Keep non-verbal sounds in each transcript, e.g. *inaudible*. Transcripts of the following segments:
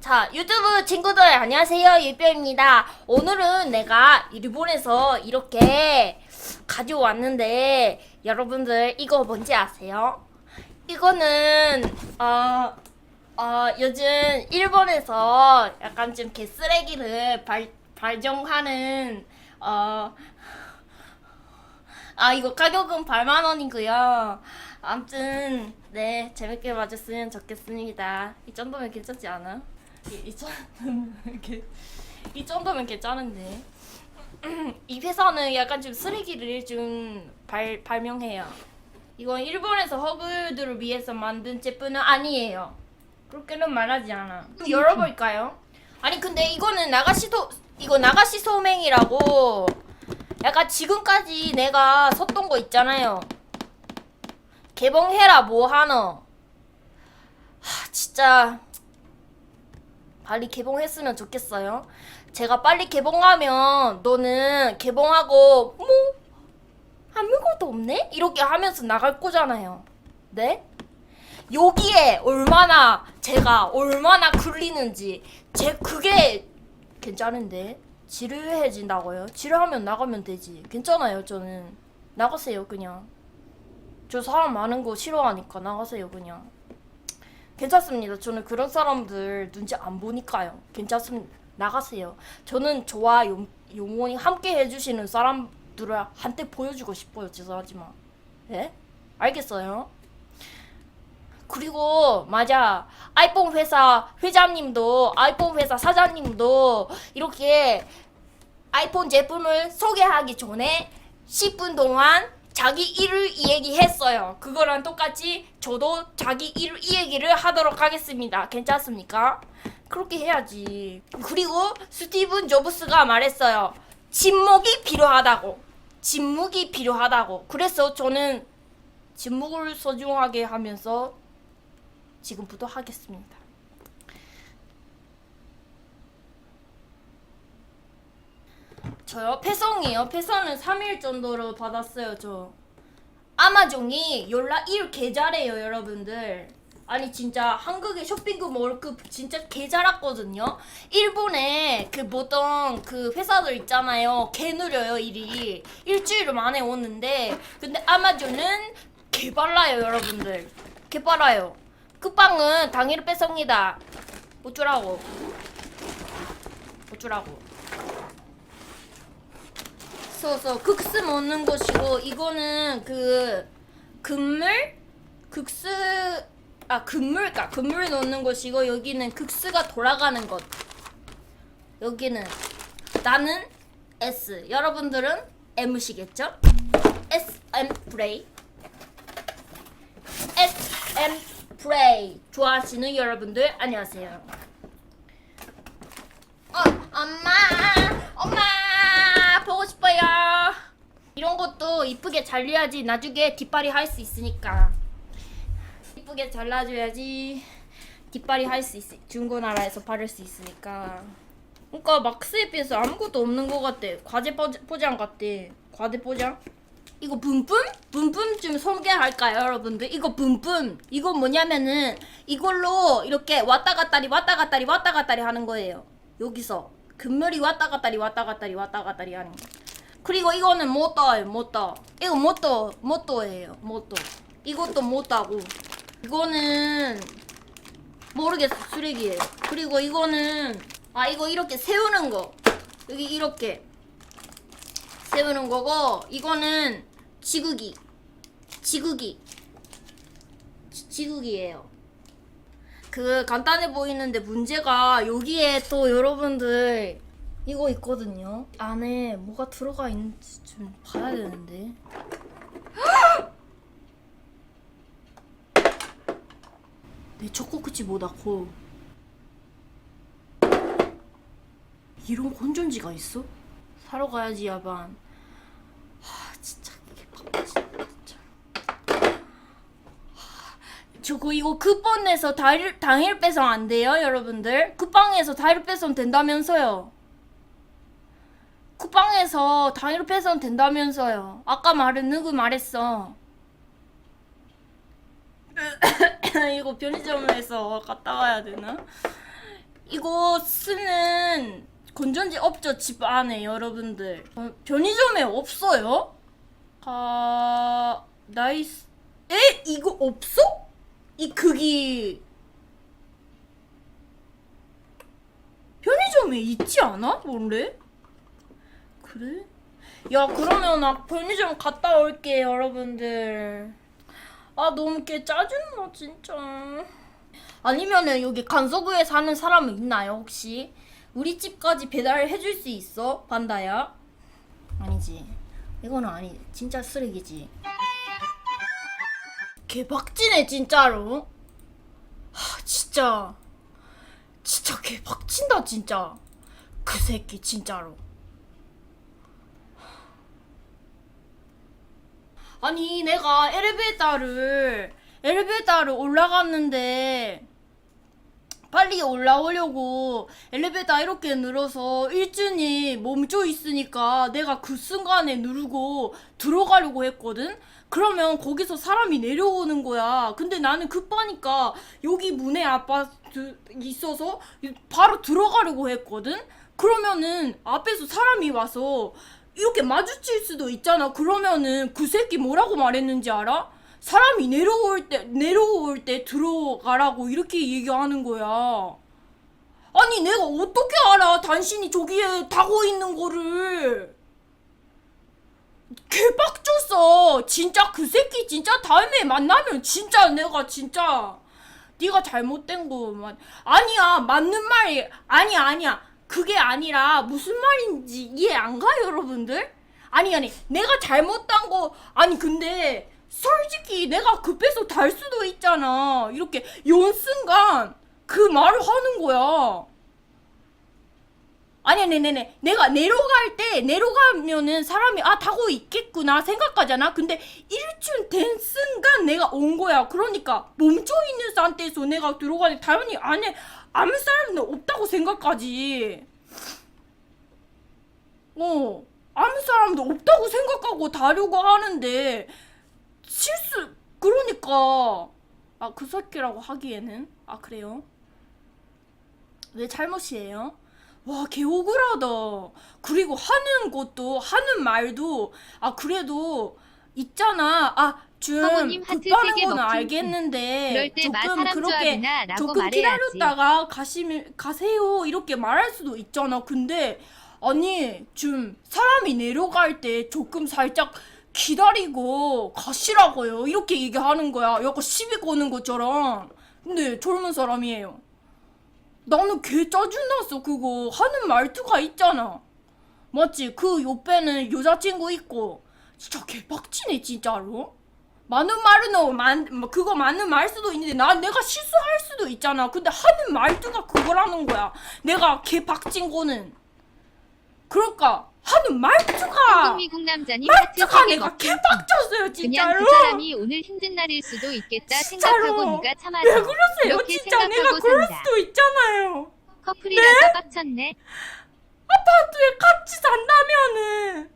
자, 유튜브 친구들 안녕하세요. 유뼈입니다. 오늘은 내가 일본에서 이렇게 가져왔는데 여러분들 이거 뭔지 아세요? 이거는 어, 어 요즘 일본에서 약간 좀 개쓰레기를 발, 발정하는 어 아 이거 가격은 8만 원이고요. 아무튼 네 재밌게 봐줬으면 좋겠습니다. 이 정도면 괜찮지 않아? 이, 이 정도면 이렇게 이 정도면 괜찮은데 *clears throat* 이 회사는 약간 좀 쓰레기를 좀 발, 발명해요. 이건 일본에서 허브들을 위해서 만든 제품은 아니에요. 그렇게는 말하지 않아. 열어볼까요? 아니 근데 이거는 나가시 소 이거 나가시 소맹이라고 약간 지금까지 내가 섰던 거 있잖아요. 개봉해라 뭐 하노? 하 진짜 빨리 개봉했으면 좋겠어요. 제가 빨리 개봉하면 너는 개봉하고 뭐 아무것도 없네? 이렇게 하면서 나갈 거잖아요. 네? 여기에 얼마나 제가 얼마나 굴리는지 제 그게 괜찮은데 지루해진다고요? 지루하면 나가면 되지. 괜찮아요, 저는. 나가세요, 그냥. 저 사람 많은 거 싫어하니까 나가세요, 그냥. 괜찮습니다. 저는 그런 사람들 눈치 안 보니까요. 괜찮습니다. 나가세요. 저는 저와 용, 용원이 함께 해주시는 사람들을 한테 보여주고 싶어요. 죄송하지만. 예? 알겠어요? 그리고 맞아 아이폰 회사 회장님도 아이폰 회사 사장님도 이렇게 아이폰 제품을 소개하기 전에 10분 동안 자기 일을 이야기했어요. 그거랑 똑같이 저도 자기 일 이야기를 하도록 하겠습니다. 괜찮습니까? 그렇게 해야지. 그리고 스티븐 조브스가 말했어요. 침묵이 필요하다고. 침묵이 필요하다고. 그래서 저는 침묵을 소중하게 하면서 지금부터 하겠습니다. 저요? 패성이요. 패성은 3일 정도로 받았어요, 저. 아마존이 연락 1 개잘해요, 여러분들. 아니 진짜 한국의 쇼핑몰 월급 진짜 개잘았거든요. 일본에 그 보통 그 회사들 있잖아요. 개 느려요 일이 일주일 만에 오는데 근데 아마존은 개 빨라요 여러분들. 개 빨라요. 그 빵은 당일 뺏습니다. 어쩌라고? 어쩌라고? 써서 극스 먹는 것이고 이거는 그 금물? 극스 아 금물까 금물 넣는 것이고 여기는 극스가 돌아가는 것 여기는 나는 S. 여러분들은 M시겠죠? S M 플레이 S M 플레이 좋아하시는 여러분들 안녕하세요. 어, 엄마 보고 싶어요. 이런 것도 이쁘게 잘려야지 나중에 뒷발이 할 수 있으니까. 이쁘게 잘라줘야지 뒷발이 할 수 있어. 중고나라에서 바를 수 있으니까. 그러니까 막스에 비해서 아무것도 없는 것 같대. 과제 포장, 같대. 과대 포장? 이거 분품? 분품 좀 소개할까요, 여러분들? 이거 분품. 이거 뭐냐면은 이걸로 이렇게 왔다 갔다리 왔다 갔다리 왔다 갔다리 하는 거예요. 여기서 금물이 왔다 갔다리 왔다 갔다리 왔다 갔다리 하는 거. 그리고 이거는 모터예요, 모터. 이거 모터, 모터예요, 모터. 이것도 모터고. 이거는 모르겠어, 쓰레기예요. 그리고 이거는 아 이거 이렇게 세우는 거. 여기 이렇게 세우는 거고 이거는 지그기 지그기 지- 지그기예요 그 간단해 보이는데 문제가 여기에 또 여러분들 이거 있거든요. 안에 뭐가 들어가 있는지 좀 봐야 되는데. *gasps* 내 초코쿠치보다 커 이런 건전지가 있어? 사러 가야지 야반. 하 진짜 이게 바쁘지 진짜. 하, 저거 이거 쿠폰 내서 당일, 당일 배송 안 돼요 여러분들? 쿠팡에서 당일 배송 된다면서요 쿠팡에서 당일 배송 된다면서요 아까 말은 누구 말했어 *coughs* 이거 편의점에서 갔다 와야 되나? 이거 쓰는 건전지 없죠 집 안에 여러분들 어, 편의점에 없어요? 아 나이스 에 이거 없어? 이 크기 편의점에 있지 않아 원래? 그래? 야 그러면 나 편의점 갔다 올게 여러분들 아 너무 개 짜증나 진짜 아니면은 여기 간서구에 사는 사람은 있나요 혹시? 우리 집까지 배달해 줄 수 있어? 반다야? 아니지 이거는 아니 진짜 쓰레기지 개박치네 진짜로 하 진짜 진짜 개박친다 진짜 그 새끼 진짜로 아니 내가 엘리베이터를 엘리베이터를 올라갔는데 빨리 올라오려고 엘리베이터 이렇게 눌러서 일준이 멈춰 있으니까 내가 그 순간에 누르고 들어가려고 했거든? 그러면 거기서 사람이 내려오는 거야. 근데 나는 급하니까 여기 문에 아빠 드- 있어서 바로 들어가려고 했거든? 그러면은 앞에서 사람이 와서 이렇게 마주칠 수도 있잖아. 그러면은 그 새끼 뭐라고 말했는지 알아? 사람이 내려올 때 내려올 때 들어가라고 이렇게 얘기하는 거야. 아니 내가 어떻게 알아? 당신이 저기에 타고 있는 거를. 개빡쳤어. 진짜 그 새끼 진짜 다음에 만나면 진짜 내가 진짜 네가 잘못된 거만 아니야 맞는 말이 아니야 아니야 그게 아니라 무슨 말인지 이해 안 가요 여러분들? 아니 아니 내가 잘못한 거 아니 근데 솔직히 내가 급해서 달 수도 있잖아. 이렇게 연순간 그 말을 하는 거야. 아니 아니 네네 내가 내려갈 때 내려가면은 사람이 아 타고 있겠구나 생각하잖아? 근데 일준 된 순간 내가 온 거야. 그러니까 멈춰 있는 상태에서 내가 들어가니 당연히 안에 아무 사람도 없다고 생각하지 어 아무 사람도 없다고 생각하고 다려고 하는데 실수 그러니까 아 그 새끼라고 하기에는 아 그래요 왜 잘못이에요? 와, 개 억울하다. 그리고 하는 것도, 하는 말도, 아, 그래도, 있잖아. 아, 좀, 성우님 하트 급하는 세개 거는 먹힌 알겠는데, 그럴 때마 조금 사람 그렇게, 라고 조금 말해야지. 기다렸다가 가시면, 가세요. 이렇게 말할 수도 있잖아. 근데, 아니, 좀, 사람이 내려갈 때 조금 살짝 기다리고 가시라고요. 이렇게 얘기하는 거야. 약간 시비 거는 것처럼. 근데 젊은 사람이에요. 나는 개 짜증났어 그거 하는 말투가 있잖아 맞지 그 옆에는 여자친구 있고 진짜 개빡치네 진짜로 많은 말은 어, 만, 뭐 그거 맞는 말 수도 있는데 난 내가 실수할 수도 있잖아 근데 하는 말투가 그거라는 거야 내가 개빡친 거는 그러니까 하는 말투가 미국 남자님 하트 말투가 세개 내가 먹힌 개빡쳤어요 그냥 진짜로 그 사람이 오늘 힘든 날일 수도 있겠다 진짜로. 생각하고 네가 참아줘. 왜 그러세요 그렇게 진짜 내가 생각하고 그럴 산다. 수도 있잖아요 커플이라서 빡쳤네. 아파트에 같이 산다면은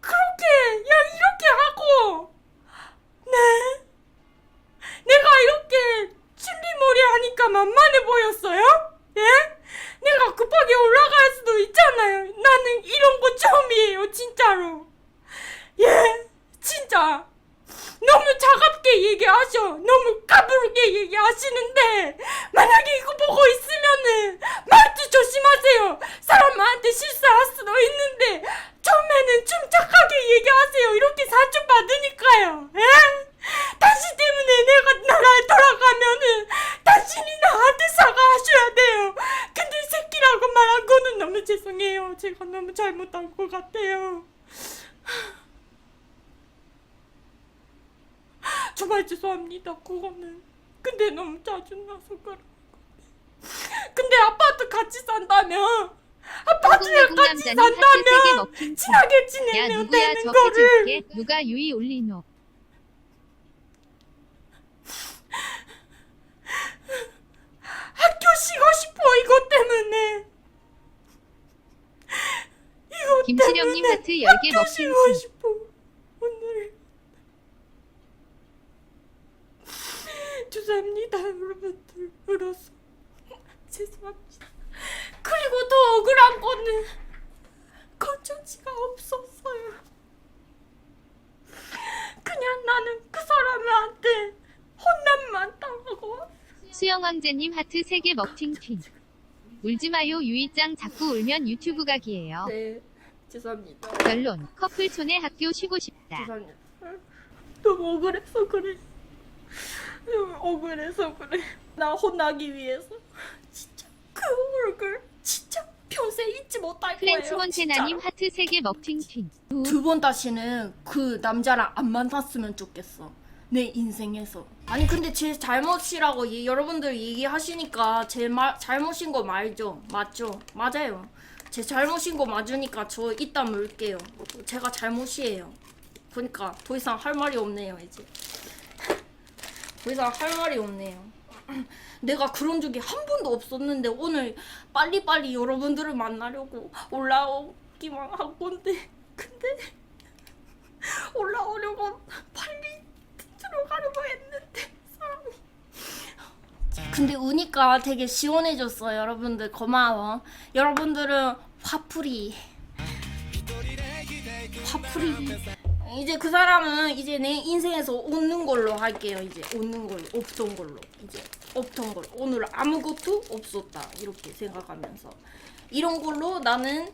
그렇게 야 이렇게 하고 네 내가 이렇게 칠리머리 하니까 만만해 보였어요? 예? 내가 급하게 올라갈 수도 있잖아요 나는 이런 거 처음이에요 진짜로 예 진짜 너무 차갑게 얘기하셔. 너무 까부르게 얘기하시는데 만약에 이거 보고 있으면은 말투 조심하세요. 사람한테 실수할 수도 있는데 처음에는 좀 착하게 얘기하세요. 이렇게 사주 받으니까요. 예? 당신 때문에 내가 나라에 돌아가면은 당신이 나한테 사과하셔야 돼요. 근데 새끼라고 말한 거는 너무 죄송해요. 제가 너무 잘못한 것 같아요 정말 죄송합니다. 그거는. 근데 너무 짜증나서 그런 건데. 근데 아파트 같이 산다면 아파트에 같이 산다면 친하게 야 지내면 되는 저 거를. 누가 유이 올리노. 학교 쉬고 싶어 이것 때문에. 이것 김신영님 때문에 하트 10개 학교 먹힌 쉬고 티. 싶어 오늘 죄송합니다 여러분들 울어서 죄송합니다 나는 거주지가 없었어요. 그냥 나는 그 사람한테 혼난만 당하고 수영 왕자님 하트 3개 먹팅 퀸. 울지 마요 유이짱 자꾸 울면 유튜브 각이에요. 네 죄송합니다. 결론 커플촌에 학교 쉬고 싶다. 죄송합니다. 너무 억울해서 그래. 너무 *laughs* 억울해서 그래. 나 혼나기 위해서 진짜 그 얼굴 진짜 평생 잊지 못할 거예요. 플랭츠몬테나님 하트 3개 먹팅 퀸. 두번 다시는 그 남자랑 안 만났으면 좋겠어. 내 인생에서. 아니 근데 제 잘못이라고 이- 여러분들 얘기하시니까 제 말 잘못인 거 말죠. 맞죠? 맞아요. 제 잘못인 거 맞으니까 저 이따 물게요. 제가 잘못이에요. 그러니까 더 이상 할 말이 없네요 이제. 더 이상 할 말이 없네요. *clears throat* 내가 그런 적이 한 번도 없었는데 오늘 빨리빨리 여러분들을 만나려고 올라오기만 한 건데 근데 *laughs* 올라오려고 빨리 들어가려고 했는데 사람이. 근데 우니까 되게 시원해졌어요 여러분들. 고마워. 여러분들은 화풀이. 화풀이 이제 그 사람은 이제 내 인생에서 웃는 걸로 할게요 이제. 웃는 걸로 없던 걸로. 이제 없던 걸로 오늘 아무것도 없었다. 이렇게 생각하면서. 이런 걸로 나는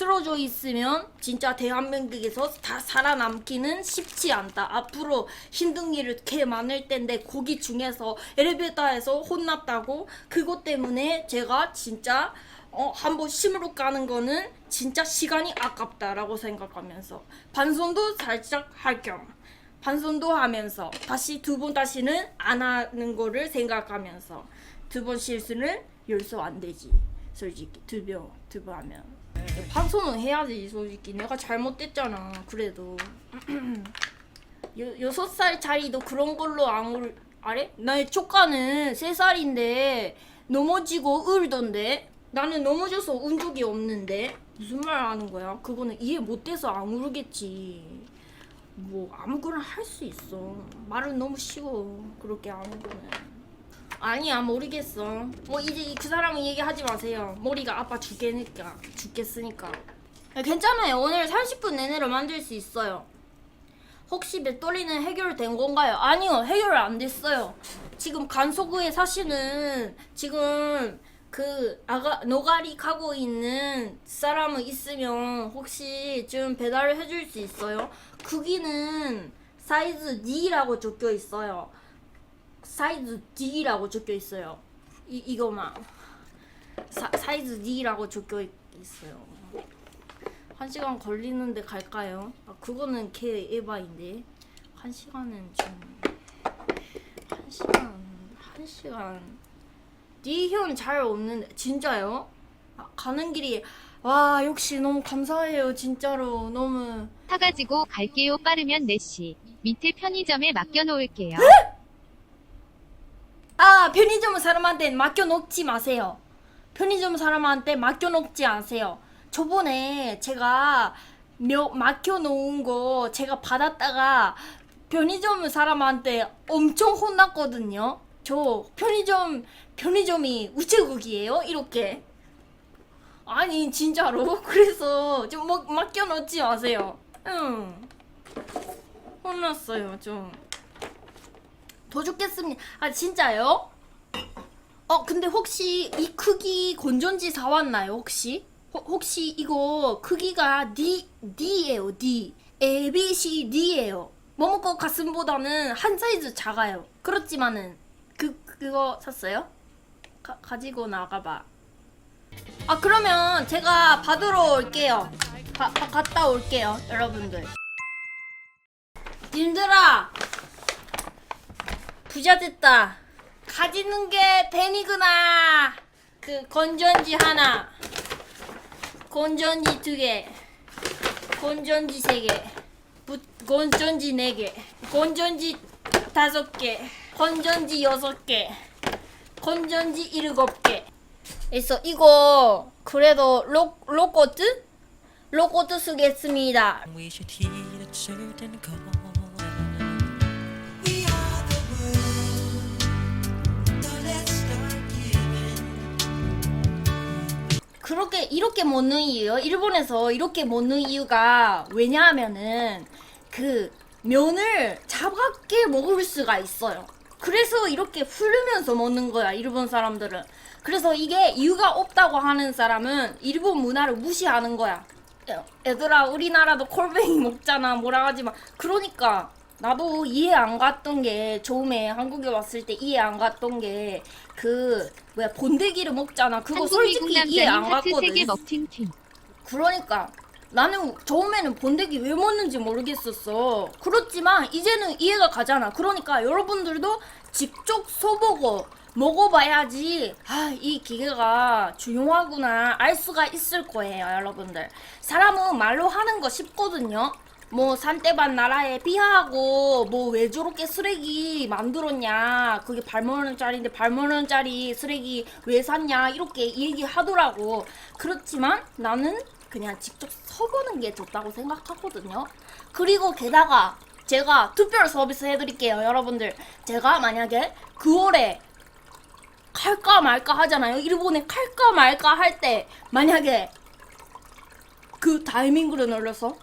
쓰러져 있으면 진짜 대한민국에서 다 살아남기는 쉽지 않다. 앞으로 힘든 일이 꽤 많을 텐데 거기 중에서 엘리베이터에서 혼났다고 그것 때문에 제가 진짜 어, 한번 심으로 가는 거는 진짜 시간이 아깝다라고 생각하면서 반성도 살짝 할 겸 반성도 하면서 다시 두 번 다시는 안 하는 거를 생각하면서 두 번 실수는 열서 안 되지 솔직히. 두번두 번 하면. 반성은 해야지 솔직히. 내가 잘못됐잖아 그래도. *clears throat* 여, 여섯 살짜리도 그런 걸로 안 울, 아래? 나의 조카는 세 살인데 넘어지고 울던데 나는 넘어져서 운 적이 없는데. 무슨 말 하는 거야? 그거는 이해 못돼서 안 울겠지. 뭐 아무거나 할 수 있어. 말은 너무 쉬워. 그렇게 거는 아니야 모르겠어. 뭐 이제 그 사람은 얘기하지 마세요. 머리가 아파 죽겠으니까. 죽겠으니까. 야, 괜찮아요. 오늘 30분 내내로 만들 수 있어요. 혹시 배터리는 해결된 건가요? 아니요. 해결 안 됐어요. 지금 간소구에 사시는 지금 그 아가 노가리 가고 있는 사람은 있으면 혹시 좀 배달을 해줄 수 있어요? 크기는 사이즈 D라고 적혀 있어요 사이즈 D라고 적혀 있어요. 이 이거만 사, 사이즈 D라고 적혀 있- 있어요. 한 시간 걸리는데 갈까요? 아 그거는 개 에바인데 한 시간은 좀 한 시간 한 시간 D현 잘 없는데 진짜요? 아, 가는 길이 와 역시 너무 감사해요 진짜로 너무 사가지고 갈게요 빠르면 4시. 밑에 편의점에 맡겨놓을게요. 아 편의점 사람한테 맡겨 놓지 마세요. 편의점 사람한테 맡겨 놓지 않으세요. 저번에 제가 몇 맡겨 놓은 거 제가 받았다가 편의점 사람한테 엄청 혼났거든요. 저 편의점 편의점이 우체국이에요. 이렇게. 아니 진짜로 *laughs* 그래서 좀 막, 맡겨 놓지 마세요. 응. 혼났어요 좀. 더 죽겠습니다. 아 진짜요? 어 근데 혹시 이 크기 건전지 사왔나요 혹시? 호- 혹시 이거 크기가 D D예요 D A B C D예요. 모모코 가슴보다는 한 사이즈 작아요. 그렇지만은 그 그거 샀어요? 가, 가지고 나가봐. 아 그러면 제가 받으러 올게요. 가, 가- 갔다 올게요 여러분들. 님들아 부자 됐다. 가지는 게 벤이구나. 그 건전지 하나, 건전지 두 개, 건전지 세 개, 부, 건전지 네 개, 건전지 다섯 개, 건전지 여섯 개, 건전지 일곱 개. 그래서 이거 그래도 로 로코트 로코트 쓰겠습니다. 그렇게 이렇게 먹는 이유 일본에서 이렇게 먹는 이유가 왜냐하면은 그 면을 차갑게 먹을 수가 있어요. 그래서 이렇게 흐르면서 먹는 거야 일본 사람들은. 그래서 이게 이유가 없다고 하는 사람은 일본 문화를 무시하는 거야. 야, 얘들아 우리나라도 콜뱅이 먹잖아 뭐라 하지만 그러니까 나도 이해 안 갔던 게 처음에 한국에 왔을 때 이해 안 갔던 게 그 뭐야 본대기를 먹잖아 그거 솔직히 이해 안 갔거든 3개 먹팅팅. 그러니까 나는 처음에는 본대기 왜 먹는지 모르겠었어. 그렇지만 이제는 이해가 가잖아. 그러니까 여러분들도 직접 써보고 먹어봐야지. 아 이 기계가 중요하구나. 알 수가 있을 거예요 여러분들. 사람은 말로 하는 거 쉽거든요. 뭐 산대반 나라에 비하하고 뭐 왜 저렇게 쓰레기 만들었냐. 그게 8만 원짜리인데 8만 원짜리 쓰레기 왜 샀냐. 이렇게 얘기하더라고. 그렇지만 나는 그냥 직접 써보는 게 좋다고 생각하거든요 그리고 게다가 제가 특별 서비스 해드릴게요 여러분들 제가 만약에 9월에 갈까 말까 하잖아요 일본에 갈까 말까 할 때 만약에 그 타이밍으로 눌러서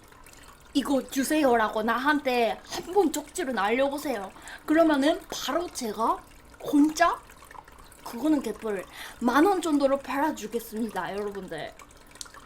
이거 주세요라고 나한테 한 번 쪽지를 날려보세요. 그러면은 바로 제가 혼자 그거는 개뿔 만원 정도로 팔아주겠습니다, 여러분들.